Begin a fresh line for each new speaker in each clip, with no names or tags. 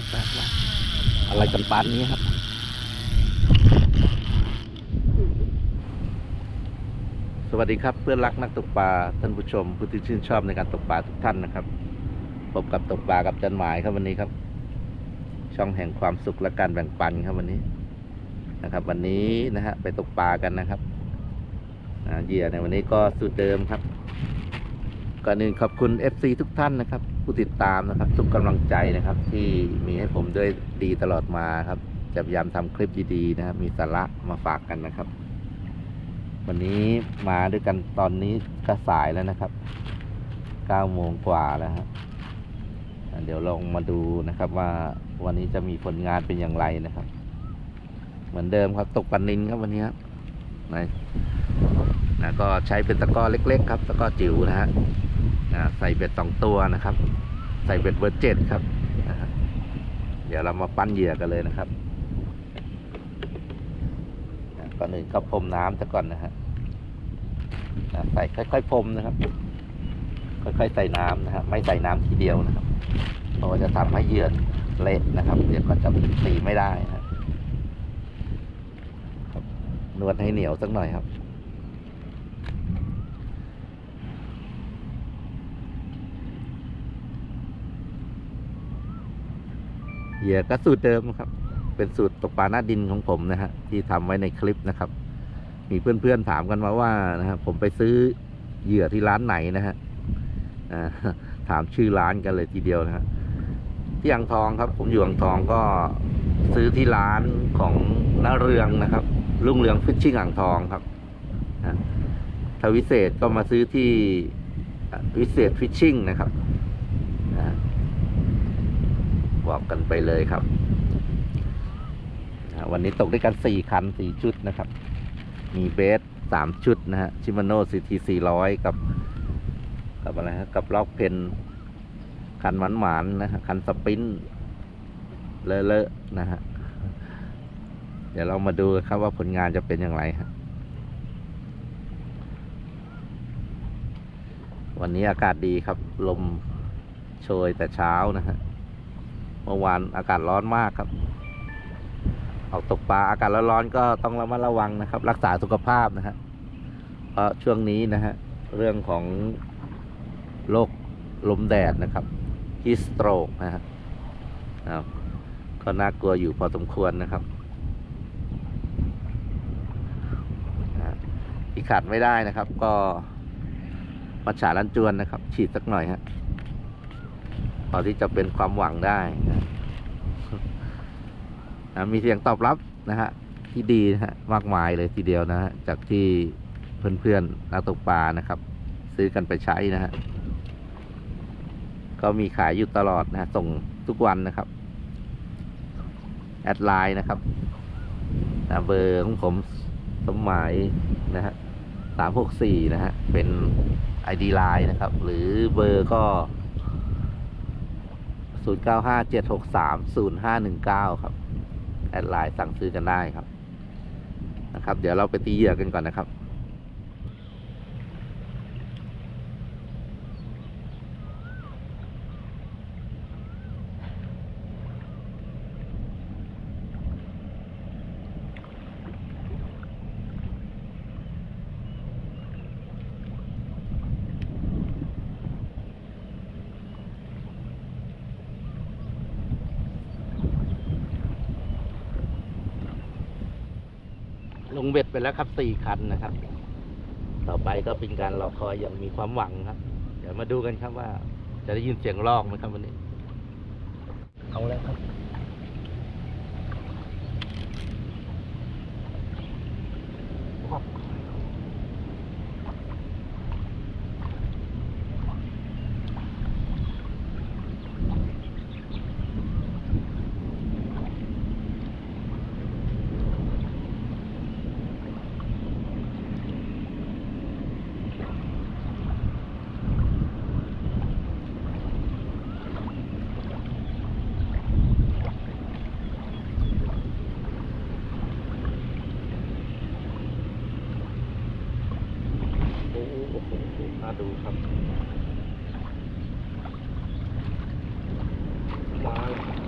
ดนะครับอะไรกันปานนี้ครับสวัสดีครับเพื่อนรักนักตกปลาท่านผู้ชมผู้ที่ชื่นชอบในการตกปลาทุกท่านนะครับพบกับตกปลากับจันหมายครับวันนี้ครับ ช่องแห่งความสุขและการแบ่งปันครับวันนี้นะครับ วันนี้นะฮะไปตกปลากันนะครับเหยื่อในวันนี้ก็สูตรเดิมครับก่อนอื่นขอบคุณ FC ทุกท่านนะครับ ผู้ติดตามนะครับ ทุกกำลังใจนะครับ ที่มีให้ผมด้วยดีตลอดมาครับ จะพยายามทำคลิปดีๆนะครับมีสาระมาฝากกันนะครับ วันนี้มาด้วยกันตอนนี้ก็สายแล้วนะครับ9โมงกว่าแล้วครับเดี๋ยวลองมาดูนะครับว่าวันนี้จะมีผลงานเป็นอย่างไรนะครับ เหมือนเดิมครับตกปลานินครับวันนี้ครับนะก็ใช้เป็นตะกร้อเล็ก ๆ ครับ ตะกร้อจิ๋วนะฮะ ใส่เบ็ดสองตัวนะครับ ใส่เบ็ดเบอร์เจ็ดครับ เดี๋ยวเรามาปั้นเหยื่อกันเลยนะครับก่อนอื่นก็พรมน้ำซะก่อนนะฮะใส่ค่อยๆพรมนะครับ ค่อยๆใส่น้ำนะฮะไม่ใส่น้ำทีเดียวนะครับเพราะว่าจะทำให้เหยื่อเละนะครับ เดี๋ยวก็จะตีไม่ได้นะครับนวดให้เหนียวสักหน่อยครับ เหยื่อก็สูตรเดิมครับ เป็นสูตรตกปลาหน้าดินของผมนะฮะที่ทำไว้ในคลิปนะครับ มีเพื่อนๆถามกันมาว่านะฮะผมไปซื้อเหยื่อที่ร้านไหนนะฮะถามชื่อร้านกันเลยทีเดียวนะฮะที่อ่างทองครับ ผมอยู่อ่างทองก็ซื้อที่ร้านของน้าเรืองนะครับรุ่งเรืองฟิชชิ่งอ่างทองครับอ่าถ้าวิเศษก็มาซื้อที่วิเศษฟิชชิ่งนะครับอ่า บอกกันไปเลยครับ วันนี้ตกด้วยกันสี่คันสี่ชุดนะครับ มีเบสสามชุดนะฮะชิมาโน่ซีทีสี่ร้อยกับ กับอะไรฮะกับล็อกเพนคันหมันหมานๆนะฮะคันสปินเลอะๆนะฮะเดี๋ยวเรามาดูครับว่าผลงานจะเป็นอย่างไรฮะวันนี้อากาศดีครับ ลมโชยแต่เช้านะฮะ เมื่อวานอากาศร้อนมากครับ ออกตกปลาอากาศร้อนๆก็ต้องระมัดระวังนะครับ รักษาสุขภาพนะฮะเพราะช่วงนี้นะฮะเรื่องของโรคลมแดดนะครับฮิสโตรกนะฮะก็น่ากลัวอยู่พอสมควรนะครับอ่าที่ขาดไม่ได้นะครับ ก็มัจฉาลันจวนนะครับ ฉีดสักหน่อยฮะ อที่จะเป็นความหวังได้นะมีเสียงตอบรับนะฮะที่ดีนะฮะมากมายเลยทีเดียวนะฮะจากที่เพื่อนๆนักตกปลานะครับ ซื้อกันไปใช้นะฮะก็มีขายอยู่ตลอดนะฮะส่งทุกวันนะครับแอดไลน์นะครับเบอร์ของผมสมหมายนะฮะสามหกสี่นะฮะเป็น ID ไลน์นะครับ หรือเบอร์ก็ นย์เก้าห้าเจ็ดหกสามศูนย์ห้าหนึ่งเก้าครับ แอดไลน์สั่งซื้อกันได้ครับนะครับ เดี๋ยวเราไปตีเหยื่อกันก่อนนะครับ แล้วครับสี่คันนะครับ ต่อไปก็เป็นการรอคอยอย่างมีความหวังครับ เดี๋ยวมาดูกันครับว่า จะได้ยินเสียงลอกไหมครับวันนี้ เอาแล้วครับ โอ้โหโอ้โหน่าดูครับ มาแล้ว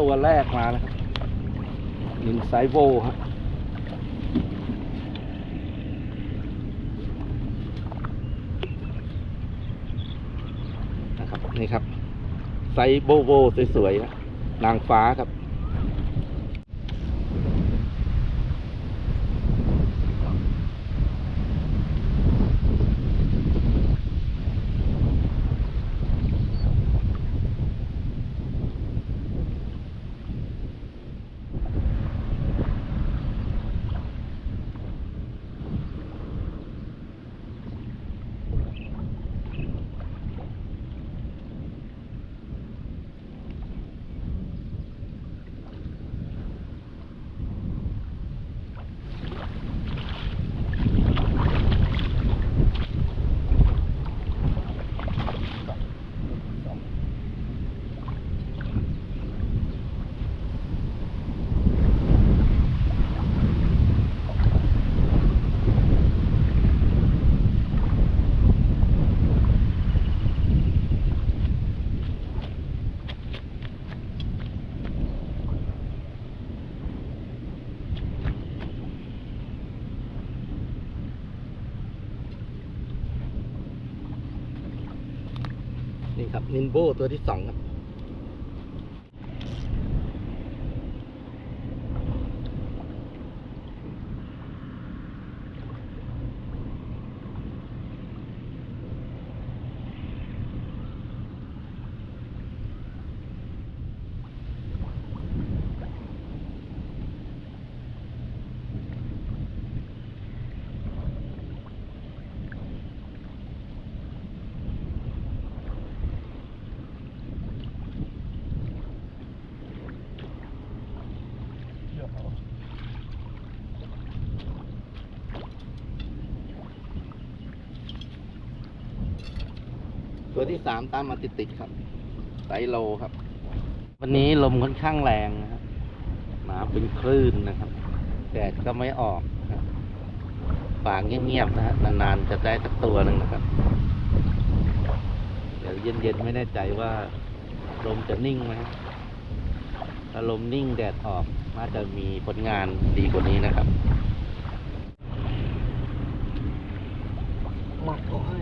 ตัวแรกมานะครับนินไซโวฮะนะครับ นี่ครับ ไซโบโวสวยๆนะนางฟ้าครับ นี่ ครับนินโบตัวที่สองครับ ตัวที่สามตามมาติดๆครับไซโลครับ วันนี้ลมค่อนข้างแรงนะครับมาเป็นคลื่นนะครับแดดก็ไม่ออกนะครับป่าเงียบๆนะฮะนานๆจะได้สักตัวหนึ่งนะครับ เดี๋ยวเย็นๆไม่แน่ใจว่าลมจะนิ่งไหมถ้าลมนิ่งแดดออกน่าจะมีผลงานดีกว่านี้นะครับ
หมักก็ให้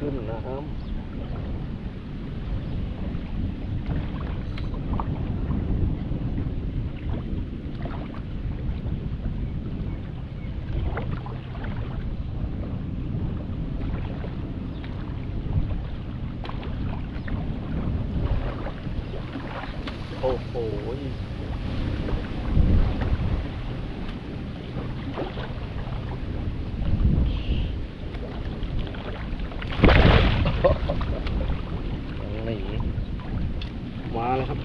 ขึ้นน้ำโอ้โห
นี่มาแล้วครับ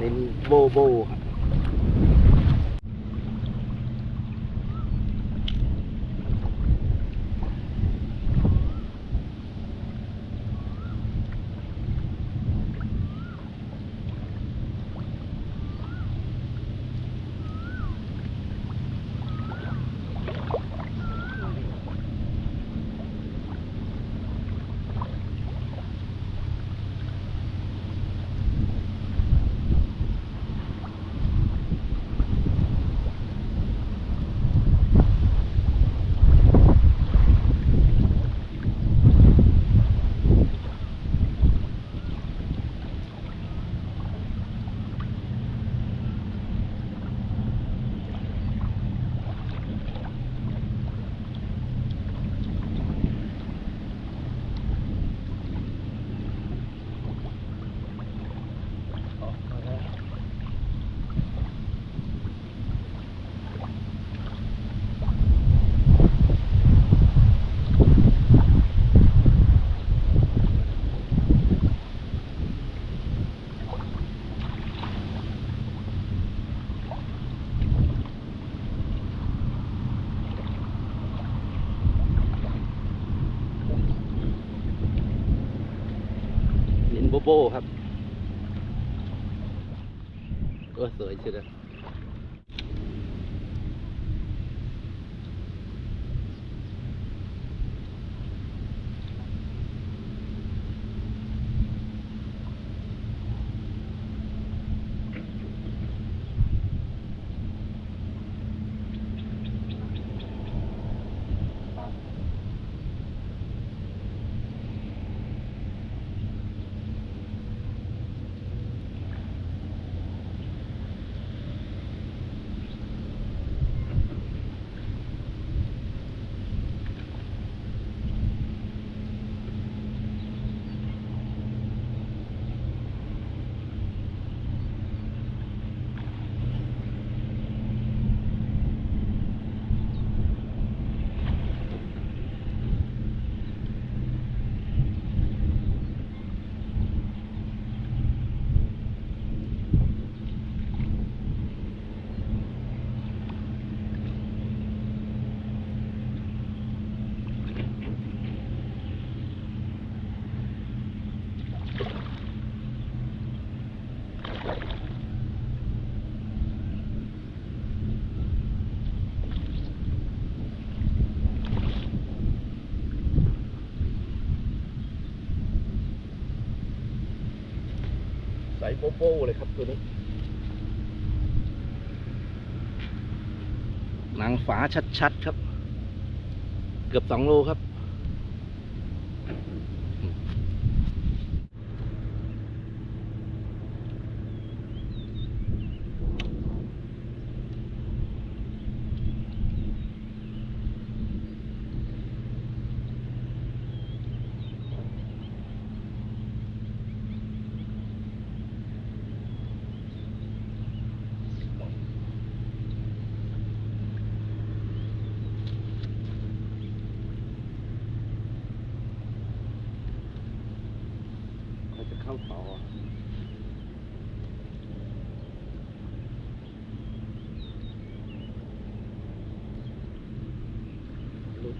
นิน โบโบครับนิน โบครับ ก็สวยเชียวนะ
โป๊ะเลยครับตัวนี้
นางฝาชัดๆครับ เกือบสองโลครับ
เขาจะเข้าต่อหลุด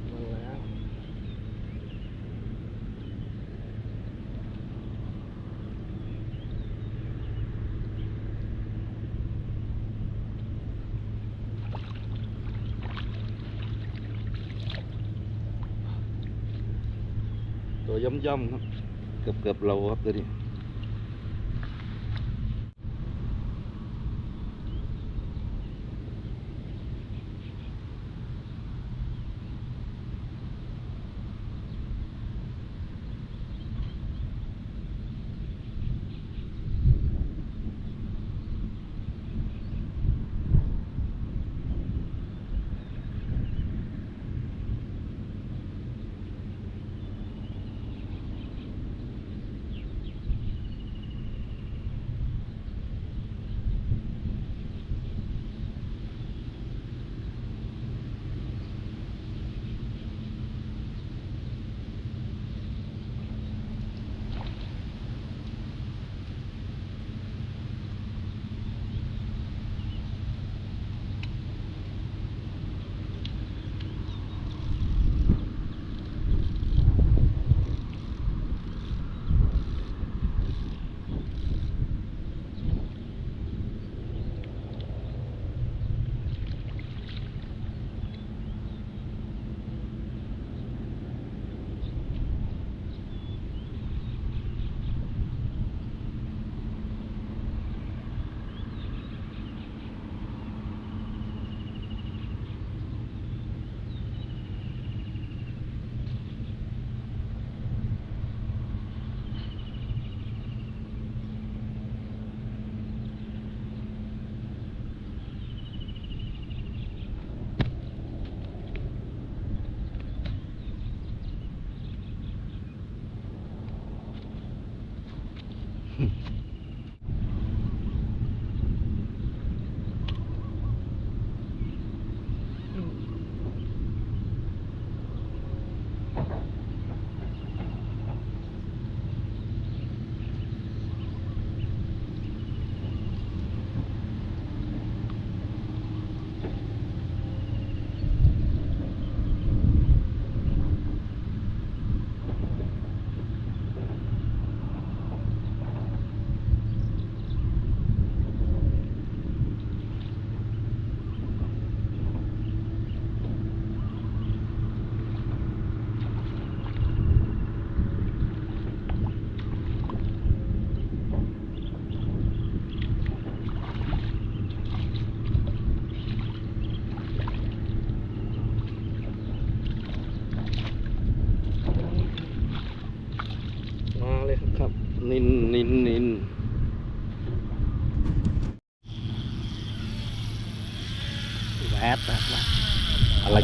ม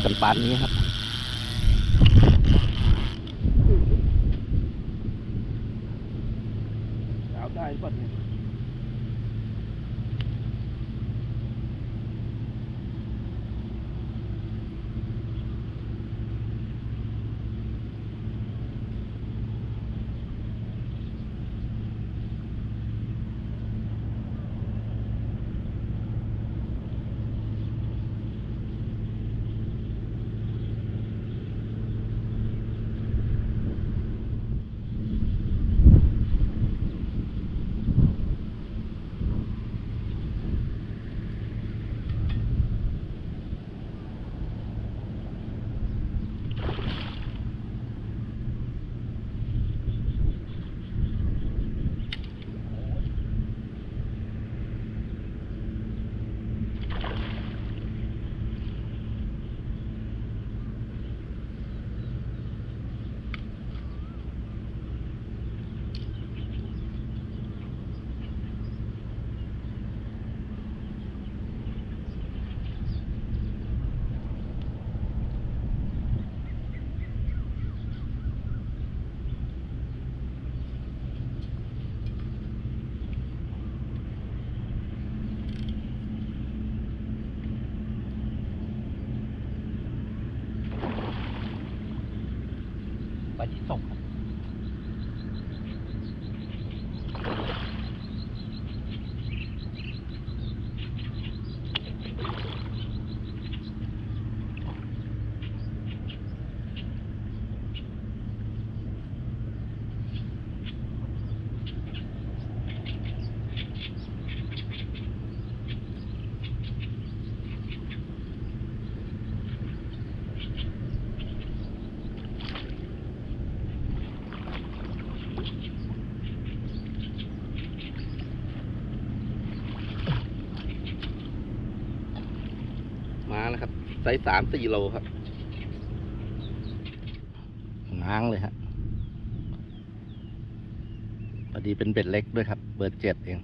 กันปานนี้ครับ
ส์
สามสี่โลครับง้างเลยฮะพอดีเป็นเบ็ดเล็กด้วยครับ เบอร์เจ็ดเอง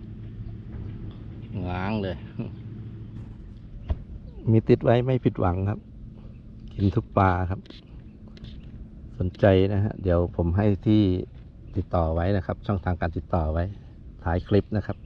ง้างเลย มีติดไว้ไม่ผิดหวังครับ กินทุกปลาครับ สนใจนะฮะ เดี๋ยวผมให้ที่ติดต่อไว้นะครับ ช่องทางการติดต่อไว้ท้ายคลิปนะครับ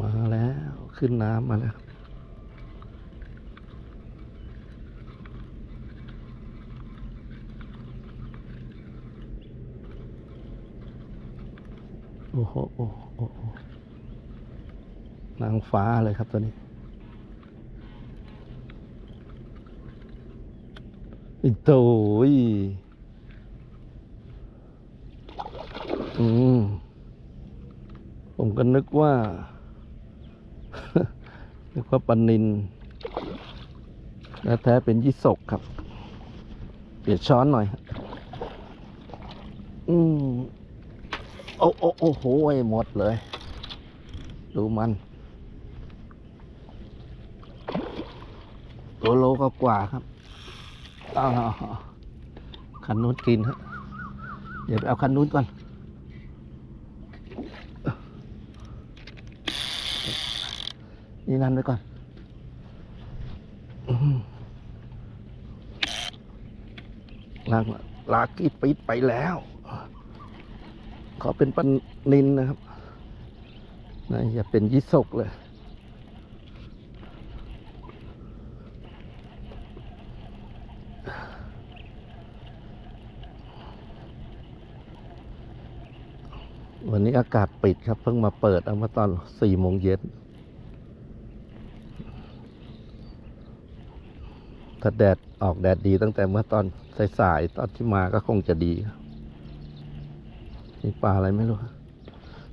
มาแล้วขึ้นน้ำมาแล้วโอ้โหโอ้โหโอ้โหนางฟ้าเลยครับตัวนี้อิโต้ยอืม ผมก็นึกว่า นึกว่าปันนินแล้วแท้เป็นยี่สกครับ เปลี่ยนช้อนหน่อย อืมโอ้โอ้โอ้โหหมดเลย ดูมันตัวโลก็กว่าครับอ้าวคันนู้นกินฮะเดี๋ยวไปเอาคันนู้นก่อน นี่นั่นไปก่อนอื้อหือลากลากกี้ปิดไปแล้วขอเป็นปันนินนะครับนะอย่าเป็นยิศกเลยวันนี้อากาศปิดครับ เพิ่งมาเปิดเอามาตอนสี่โมงเย็น ถ้าแดดออกแดดดีตั้งแต่เมื่อตอนสายๆตอนที่มาก็คงจะดีนี่ปลาอะไรไม่รู้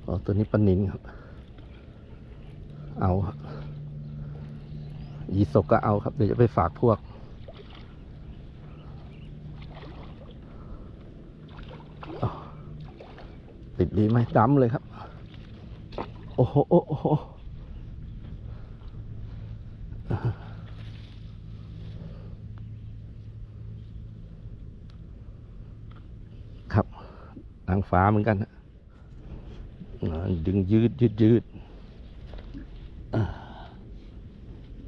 อ๋อตัวนี้ปลานินครับ เอายีสกก็เอาครับ เดี๋ยวจะไปฝากพวก ติดดีไหมดำเลยครับ โอ้โหโอ้โห ครับนาง ฟ้าเหมือนกันนะดึงยืดยืดยืด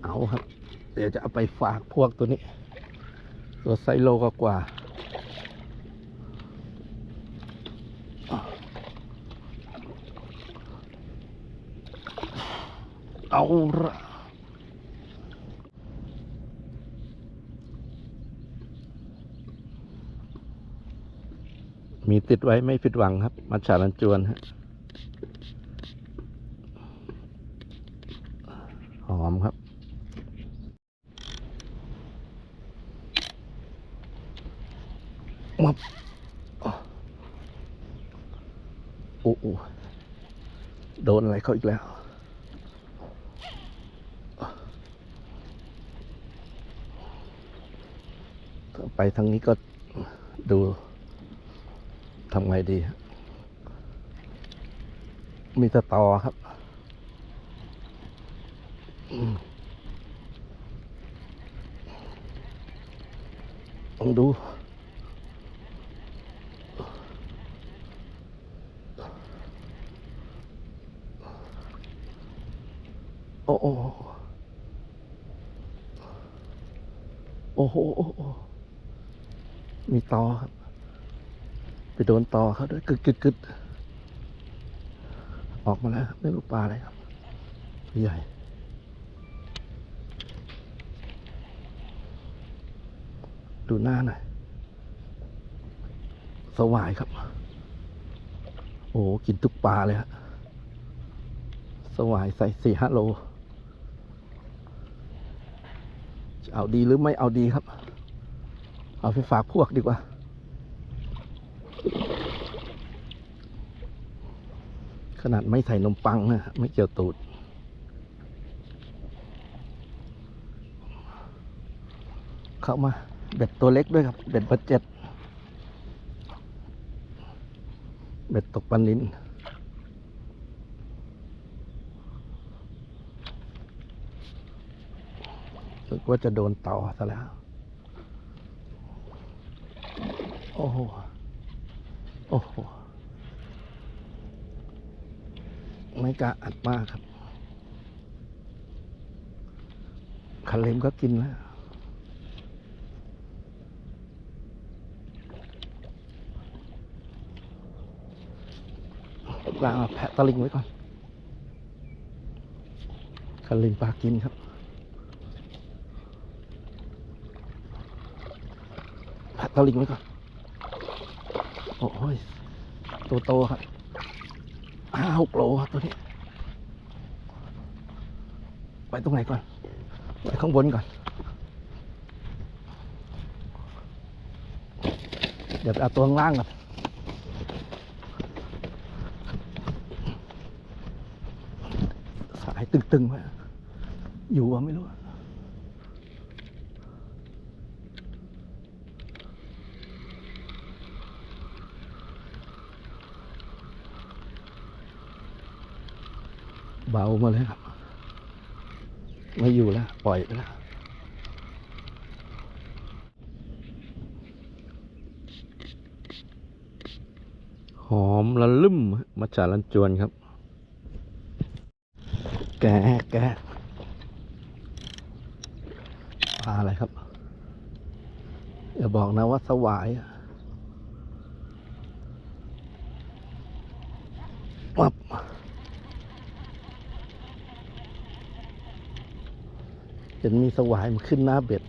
เอาครับ เดี๋ยวจะเอาไปฝากพวกตัวนี้ ตัวไซโลก็กว่าเอาละ มีติดไว้ไม่ผิดหวังครับ มัจฉาลันจวนฮะหอมครับ มับโอ้โหโดนอะไรเขาอีกแล้วต่อไปทางนี้ก็ดู ทำไงดี มีแตะตอครับอืมต้องดูโอ้โหโอ้โหโอ้โหมีตอครับ โดนต่อเขาด้วยกึดกึดกึดออกมาแล้วไม่รู้ปลาอะไรครับตัวใหญ่ดูหน้าหน่อยสวายครับ โอ้กินทุกปลาเลยฮะสวายใส่สี่ห้าโลจะเอาดีหรือไม่เอาดีครับ เอาไปฝากพวกดีกว่า ขนาดไม่ใส่นมปังนะไม่เกี่ยวตูด เข้ามาเบ็ดตัวเล็กด้วยครับ เบ็ดเบอร์เจ็ดเบ็ดตกปลานินนึกว่าจะโดนต่อซะแล้ว โอ้โห โอ้โห ไม่กล้าอัดมากครับ คันเลมก็กินแล้วลางแพะตะลิงไว้ก่อน คันเลมปลากินครับแพะตะลิงไว้ก่อน โอ้ยตัวโตครับ ห้าหกโลครับตัวนี้ ไปตรงไหนก่อน ไปข้างบนก่อน เดี๋ยวเอาตัวข้างล่างก่อนสายตึงๆไว้อยู่ว่าไม่รู้อะ เบามาเลยครับไม่อยู่แล้ว ปล่อยไปแล้วหอมละลึ่มมาจากลันจวนครับ แกะแกปลาอะไรครับ อย่าบอกนะว่าสวายอะปับเห็นมีสวายมันขึ้นหน้าเบ็ด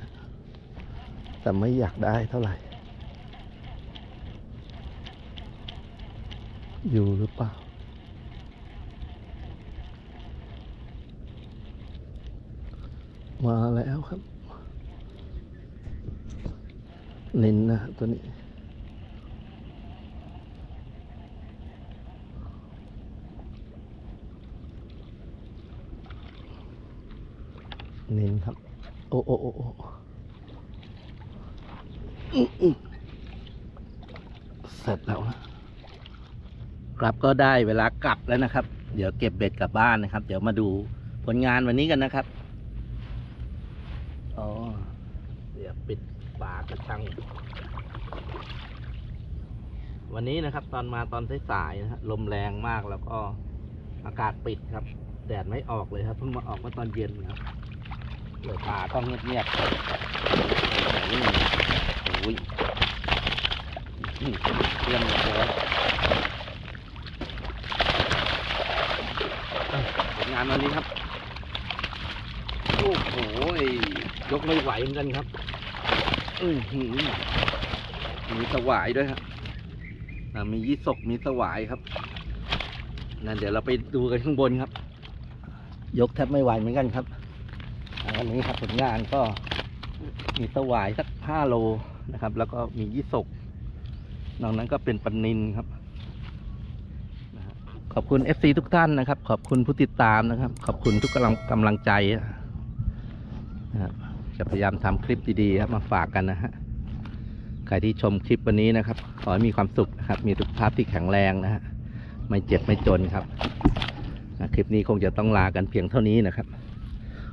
แต่ไม่อยากได้เท่าไหร่ อยู่หรือเปล่า มาแล้วครับ นินนะตัวนี้ นินครับโอ้โอ้โอ้โอ้เสร็จแล้วนะ ครับก็ได้เวลากลับแล้วนะครับ เดี๋ยวเก็บเบ็ดกลับบ้านนะครับ เดี๋ยวมาดูผลงานวันนี้กันนะครับ อ๋อ เดี๋ยวปิดปากกระชัง วันนี้นะครับ ตอนมาตอนสายๆนะฮะลมแรงมากแล้วก็อากาศปิดครับ แดดไม่ออกเลยครับ เพิ่งมาออกเมื่อตอนเย็นนะครับ เลยป่าต้องเงียบๆนี่โอ้ยนี่เตรียมเลยผลงานวันนี้ครับ โอ้โหยกไม่ไหวเหมือนกันครับ อือหือมีสวายด้วยครับมียี่สกมีสวายครับนั่นเดี๋ยวเราไปดูกันข้างบนครับ ยกแทบไม่ไหวเหมือนกันครับ วันนี้ครับผลงานก็มีสวายสักห้าโลนะครับ แล้วก็มียี่สกนอกนั้นก็เป็นปันนินครับ ขอบคุณ FC ทุกท่านนะครับ ขอบคุณผู้ติดตามนะครับ ขอบคุณทุกกำลังกำลังใจนะครับจะพยายามทำคลิปดีๆครับมาฝากกันนะฮะใครที่ชมคลิปวันนี้นะครับ ขอให้มีความสุขนะครับ มีสุขภาพที่แข็งแรงนะฮะไม่เจ็บไม่จนครับอะคลิปนี้คงจะต้องลากันเพียงเท่านี้นะครับ